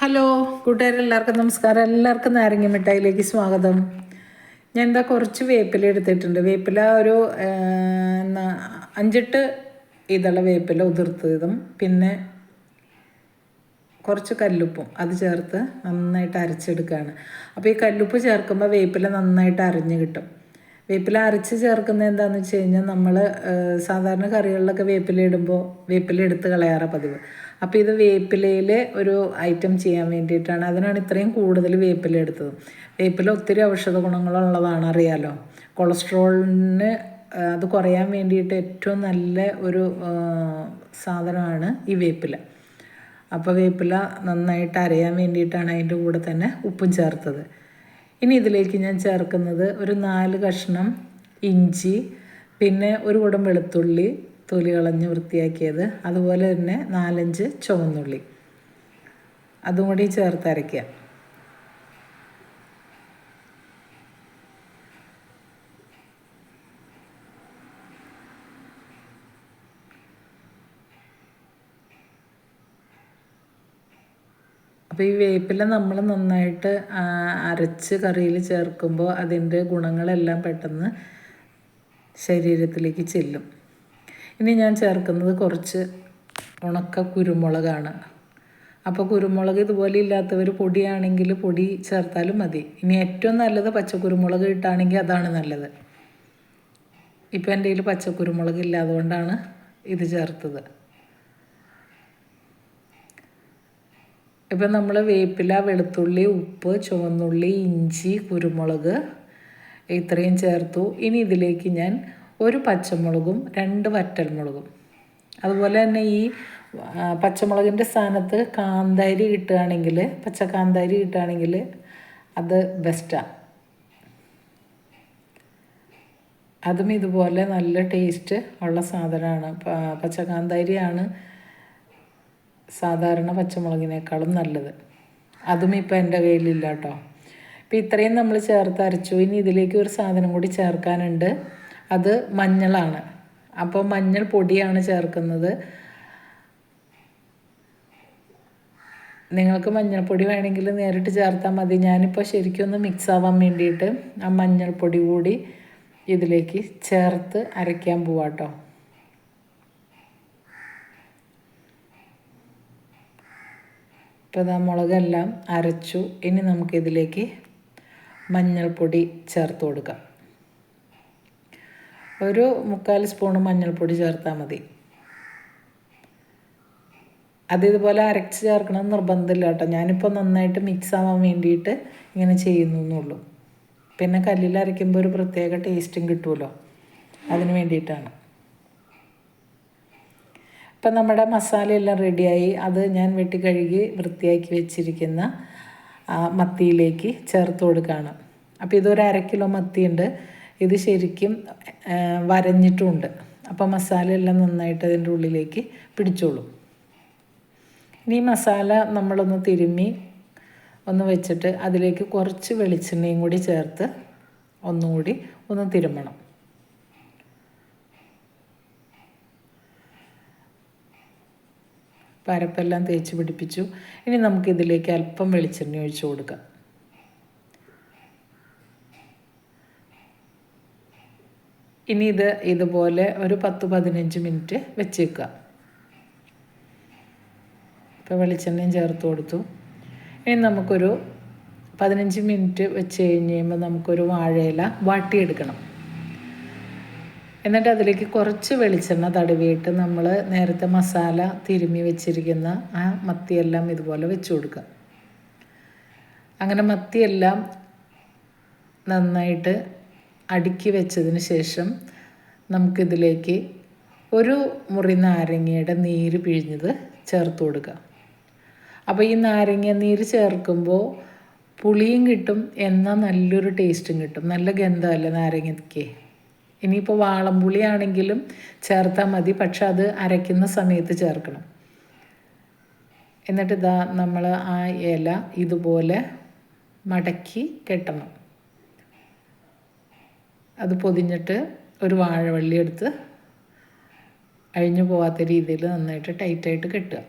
Hello കൂട്ടുകാരെല്ലാവർക്കും നമസ്കാരം. എല്ലാവർക്കും നാരങ്ങ മിഠായിലേക്ക് സ്വാഗതം. ഞാൻ എന്താ കുറച്ച് വേപ്പില എടുത്തിട്ടുണ്ട്. വേപ്പില ഒരു അഞ്ചെട്ട് ഇതുള്ള വേപ്പില ഉതിർത്തതും പിന്നെ കുറച്ച് കല്ലുപ്പും അത് ചേർത്ത് നന്നായിട്ട് അരച്ചെടുക്കുകയാണ് അപ്പോൾ ഈ കല്ലുപ്പ് ചേർക്കുമ്പോൾ വേപ്പില നന്നായിട്ട് അരിഞ്ഞ് കിട്ടും. വേപ്പില അരച്ച് ചേർക്കുന്നത് എന്താണെന്ന് വെച്ച് കഴിഞ്ഞാൽ നമ്മൾ സാധാരണ കറികളിലൊക്കെ വേപ്പില ഇടുമ്പോൾ വേപ്പില എടുത്ത് കളയാറ പതിവ്. അപ്പോൾ ഇത് വേപ്പിലയിൽ ഒരു ഐറ്റം ചെയ്യാൻ വേണ്ടിയിട്ടാണ്. അതിനാണ് ഇത്രയും കൂടുതൽ വേപ്പില എടുത്തത് വേപ്പില ഒത്തിരി ഔഷധ ഗുണങ്ങളുള്ളതാണ് അറിയാലോ. കൊളസ്ട്രോളിന് അത് കുറയാൻ വേണ്ടിയിട്ട് ഏറ്റവും നല്ല ഒരു സാധനമാണ് ഈ വേപ്പില. അപ്പോൾ വേപ്പില നന്നായിട്ട് അരയാൻ വേണ്ടിയിട്ടാണ് അതിന്റെ കൂടെ തന്നെ ഉപ്പും ചേർത്തത്. ഇനി ഇതിലേക്ക് ഞാൻ ചേർക്കുന്നത് ഒരു നാല് കഷ്ണം ഇഞ്ചി പിന്നെ ഒരു കുടം വെളുത്തുള്ളി തൊലി കളഞ്ഞ് വൃത്തിയാക്കിയത് അതുപോലെ തന്നെ നാലഞ്ച് ചുവന്നുള്ളി. അതും കൂടി ചേർത്ത് അരയ്ക്കുക. അപ്പോൾ ഈ വേപ്പില നമ്മൾ നന്നായിട്ട് അരച്ച് കറിയിൽ ചേർക്കുമ്പോൾ അതിന്റെ ഗുണങ്ങളെല്ലാം പെട്ടെന്ന് ശരീരത്തിലേക്ക് ചെല്ലും. ഇനി ഞാൻ ചേർക്കുന്നത് കുറച്ച് ഉണക്ക കുരുമുളകാണ്. അപ്പോൾ കുരുമുളക് ഇതുപോലെ ഇല്ലാത്തവർ പൊടിയാണെങ്കിൽ പൊടി ചേർത്താലും മതി. ഇനി ഏറ്റവും നല്ലത് പച്ചക്കുരുമുളക് ഇട്ടാണെങ്കിൽ അതാണ് നല്ലത്. ഇപ്പം എന്റെ കയ്യിൽ പച്ചക്കുരുമുളക് ഇല്ലാതുകൊണ്ടാണ് ഇത് ചേർത്തത്. ഇപ്പം നമ്മൾ വേപ്പില വെളുത്തുള്ളി ഉപ്പ് ചുവന്നുള്ളി ഇഞ്ചി കുരുമുളക് ഇത്രയും ചേർത്തു. ഇനി ഇതിലേക്ക് ഞാൻ ഒരു പച്ചമുളകും രണ്ട് വറ്റൽമുളകും. അതുപോലെ തന്നെ ഈ പച്ചമുളകിന്റെ സ്ഥാനത്ത് കാന്താരി കിട്ടുകയാണെങ്കിൽ പച്ച കാന്താരി കിട്ടുകയാണെങ്കിൽ അത് ബെസ്റ്റാണ് അതും ഇതുപോലെ നല്ല ടേസ്റ്റ് ഉള്ള സാധനമാണ്. പച്ചക്കാന്താരിയാണ് സാധാരണ പച്ചമുളകിനേക്കാളും നല്ലത്. അതും ഇപ്പം എന്റെ കയ്യിലില്ല കേട്ടോ ഇപ്പം ഇത്രയും നമ്മൾ ചേർത്ത് അരച്ചു. ഇനി ഇതിലേക്ക് ഒരു സാധനം കൂടി ചേർക്കാനുണ്ട്. അത് മഞ്ഞളാണ്. അപ്പോൾ മഞ്ഞൾ പൊടിയാണ് ചേർക്കുന്നത്. നിങ്ങൾക്ക് മഞ്ഞൾപ്പൊടി വേണമെങ്കിൽ നേരിട്ട് ചേർത്താൽ മതി. ഞാനിപ്പോൾ ശരിക്കും ഒന്ന് മിക്സ് ആവാൻ വേണ്ടിയിട്ട് ആ മഞ്ഞൾപ്പൊടി കൂടി ഇതിലേക്ക് ചേർത്ത് അരയ്ക്കാൻ പോവാട്ടോ. ഇപ്പോൾ ഇതാ മുളകെല്ലാം അരച്ചു. ഇനി നമുക്കിതിലേക്ക് മഞ്ഞൾപ്പൊടി ചേർത്ത് കൊടുക്കാം. ഒരു മുക്കാൽ സ്പൂണ് മഞ്ഞൾപ്പൊടി ചേർത്താൽ മതി. അത് ഇതുപോലെ അരച്ച് ചേർക്കണം നിർബന്ധമില്ല കേട്ടോ. ഞാനിപ്പോൾ നന്നായിട്ട് മിക്സ് ആവാൻ വേണ്ടിയിട്ട് ഇങ്ങനെ ചെയ്യുന്നു എന്നുള്ളൂ. പിന്നെ കല്ലിൽ അരയ്ക്കുമ്പോൾ ഒരു പ്രത്യേക ടേസ്റ്റും കിട്ടുമല്ലോ അതിന് വേണ്ടിയിട്ടാണ്. ഇപ്പം നമ്മുടെ മസാലയെല്ലാം റെഡിയായി. അത് ഞാൻ വെട്ടി കഴുകി വൃത്തിയാക്കി വെച്ചിരിക്കുന്ന മത്തിയിലേക്ക് ചേർത്ത് കൊടുക്കുകയാണ്. അപ്പോൾ ഇതൊരു അര കിലോ മത്തിയുണ്ട്. ഇത് ശരിക്കും വരഞ്ഞിട്ടുമുണ്ട് അപ്പോൾ മസാലയെല്ലാം നന്നായിട്ട് അതിന്റെ ഉള്ളിലേക്ക് പിടിച്ചോളും. ഇനി മസാല നമ്മളൊന്ന് തിരുമ്മി ഒന്ന് വെച്ചിട്ട് അതിലേക്ക് കുറച്ച് വെളിച്ചെണ്ണയും കൂടി ചേർത്ത് ഒന്നുകൂടി ഒന്ന് തിരുമ്മണം പരപ്പെല്ലാം തേച്ച് പിടിപ്പിച്ചു. ഇനി നമുക്കിതിലേക്ക് അല്പം വെളിച്ചെണ്ണ ഒഴിച്ചു കൊടുക്കാം. ഇനി ഇത് ഇതുപോലെ ഒരു പത്ത് പതിനഞ്ച് മിനിറ്റ് വെച്ചേക്കുക. ഇപ്പോൾ വെളിച്ചെണ്ണയും ചേർത്ത് കൊടുത്തു. ഇനി നമുക്കൊരു പതിനഞ്ച് മിനിറ്റ് വെച്ച് കഴിഞ്ഞ് കഴിയുമ്പോൾ നമുക്കൊരു വാഴയില വാട്ടിയെടുക്കണം. എന്നിട്ട് അതിലേക്ക് കുറച്ച് വെളിച്ചെണ്ണ തടവിയിട്ട് നമ്മൾ നേരത്തെ മസാല തിരുമ്മി വെച്ചിരിക്കുന്ന ആ മത്തിയെല്ലാം ഇതുപോലെ വെച്ച് കൊടുക്കുക. അങ്ങനെ മത്തിയെല്ലാം നന്നായിട്ട് അടുക്കി വെച്ചതിന് ശേഷം നമുക്കിതിലേക്ക് ഒരു മുറി നാരങ്ങയുടെ നീര് പിഴിഞ്ഞത് ചേർത്ത് കൊടുക്കുക. അപ്പോൾ ഈ നാരങ്ങ നീര് ചേർക്കുമ്പോൾ പുളിയും കിട്ടും എന്നാൽ നല്ലൊരു ടേസ്റ്റും കിട്ടും. നല്ല ഗന്ധമല്ലേ നാരങ്ങയ്ക്ക്? ഇനിയിപ്പോൾ വാളംപുളിയാണെങ്കിലും ചേർത്താൽ മതി പക്ഷെ അത് അരയ്ക്കുന്ന സമയത്ത് ചേർക്കണം. എന്നിട്ട് ഇതാ നമ്മൾ ആ ഇല ഇതുപോലെ മടക്കി കെട്ടണം. അത് പൊതിഞ്ഞിട്ട് ഒരു വാഴവള്ളി എടുത്ത് അഴിഞ്ഞു പോവാത്ത രീതിയിൽ നന്നായിട്ട് ടൈറ്റായിട്ട് കെട്ടുക.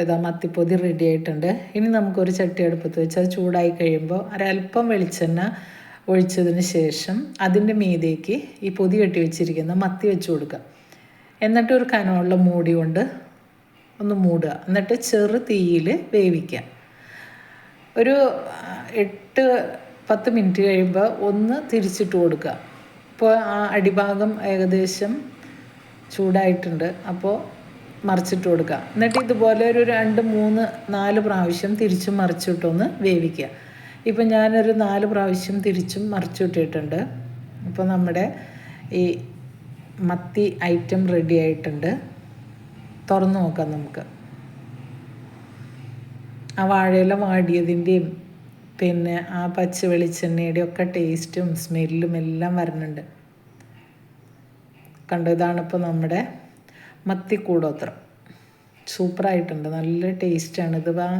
ഇതാ മത്തിപ്പൊതി റെഡി ആയിട്ടുണ്ട്. ഇനി നമുക്കൊരു ചട്ടി അടുപ്പത്ത് വെച്ച് അത് ചൂടായി കഴിയുമ്പോൾ ഒരല്പം വെളിച്ചെണ്ണ ഒഴിച്ചതിന് ശേഷം അതിന്റെ മീതേക്ക് ഈ പൊതി കെട്ടി വെച്ചിരിക്കുന്ന മത്തി വെച്ച് കൊടുക്കുക. എന്നിട്ട് ഒരു കനമുള്ള മൂടി കൊണ്ട് ഒന്ന് മൂടുക. എന്നിട്ട് ചെറു തീയിൽ വേവിക്കുക. ഒരു എട്ട് പത്ത് മിനിറ്റ് കഴിയുമ്പോൾ ഒന്ന് തിരിച്ചിട്ട് കൊടുക്കുക. ഇപ്പോൾ ആ അടിഭാഗം ഏകദേശം ചൂടായിട്ടുണ്ട്. അപ്പോൾ മറിച്ചിട്ട് കൊടുക്കുക. എന്നിട്ട് ഇതുപോലെ ഒരു രണ്ട് മൂന്ന് നാല് പ്രാവശ്യം തിരിച്ചും മറിച്ചിട്ടൊന്ന് വേവിക്കുക. ഇപ്പം ഞാനൊരു നാല് പ്രാവശ്യം തിരിച്ചും മറിച്ചിട്ടിട്ടുണ്ട് അപ്പോൾ നമ്മുടെ ഈ മത്തി ഐറ്റം റെഡി ആയിട്ടുണ്ട്. തുറന്നു നോക്കാം നമുക്ക്. ആ വാഴയില വാടിയതിന്റെയും പിന്നെ ആ പച്ച വെളിച്ചെണ്ണയുടെയും ഒക്കെ ടേസ്റ്റും സ്മെല്ലും എല്ലാം വരുന്നുണ്ട് കണ്ടോ? ഇതാണിപ്പോൾ നമ്മുടെ മത്തിക്കൂടോത്രം. സൂപ്പറായിട്ടുണ്ട്. നല്ല ടേസ്റ്റാണ്. ഇത് ആ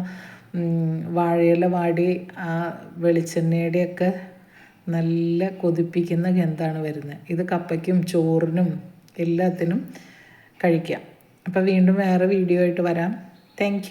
വാഴയില വാടി ആ വെളിച്ചെണ്ണയുടെയൊക്കെ നല്ല കൊതിപ്പിക്കുന്ന ഗന്ധാണ് വരുന്നത്. ഇത് കപ്പയ്ക്കും ചോറിനും എല്ലാത്തിനും കഴിക്കാം. അപ്പോൾ വീണ്ടും വേറെ വീഡിയോ ആയിട്ട് വരാം. താങ്ക്